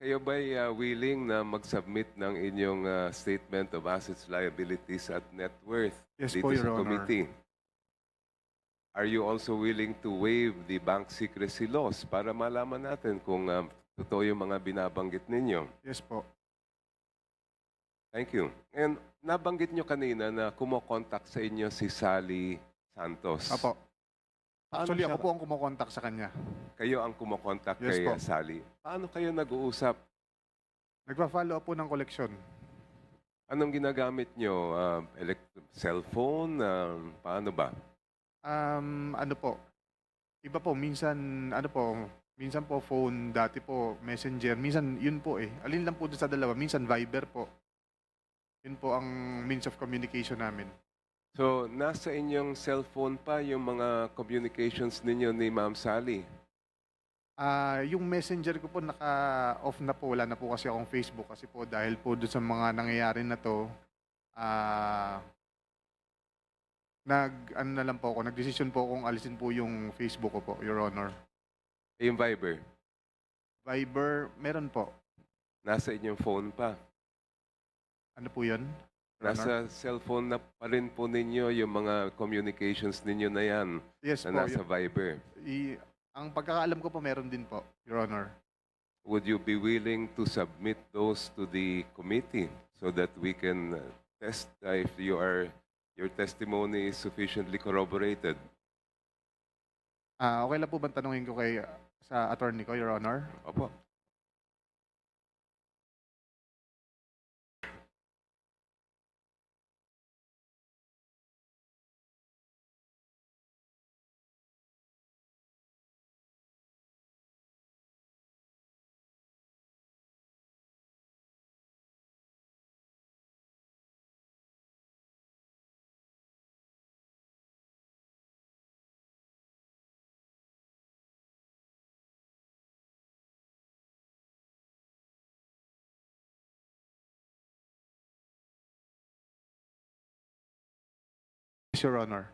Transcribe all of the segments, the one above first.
Kayo ba'y uh, willing na mag-submit ng inyong uh, statement of assets, liabilities at net worth Yes dito po, sa Your Honor. committee? Are you also willing to waive the bank secrecy laws para malaman natin kung um, totoo yung mga binabanggit ninyo? Yes po. Thank you. And nabanggit nyo kanina na kumokontak sa inyo si Sally Santos. Apo. Paano Actually, siya- ako po ang kumokontak sa kanya. Kayo ang kumokontak Yes kay po. Sally. Paano kayo nag-uusap? Nagpa-follow up po ng koleksyon. Anong ginagamit nyo? Uh, elect- cellphone? Um, paano ba? Um, ano po? Iba po, minsan, ano po, minsan po phone, dati po messenger, minsan yun po eh. Alin lang po doon sa dalawa, minsan Viber po. Yun po ang means of communication namin. So, nasa inyong cellphone pa yung mga communications ninyo ni Ma'am Sally. Ah, yung messenger ko po naka-off na po, wala na po kasi akong Facebook kasi po dahil po doon sa mga nangyayari na to, ah, nag, ano na lang po ako, nagdesisyon po akong alisin po yung Facebook ko po, Your Honor. Eh, Yung Viber, Viber, meron po. nasa inyong phone pa. Ano po yun? Your Honor? Nasa cellphone na pa rin po ninyo yung mga communications ninyo na yan Yes na po. nasa Viber. y- i- ang pagkakaalam ko po, meron din po, Your Honor. Would you be willing to submit those to the committee so that we can uh, test uh, if you are your testimony is sufficiently corroborated? Ah, okay lang po bang tanungin ko kay sa attorney ko, Your Honor? Opo. Your Honor.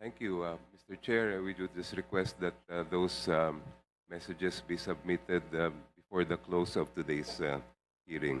Thank you, uh, Mr. Chair. We would just request that uh, those um, messages be submitted uh, before the close of today's uh, hearing.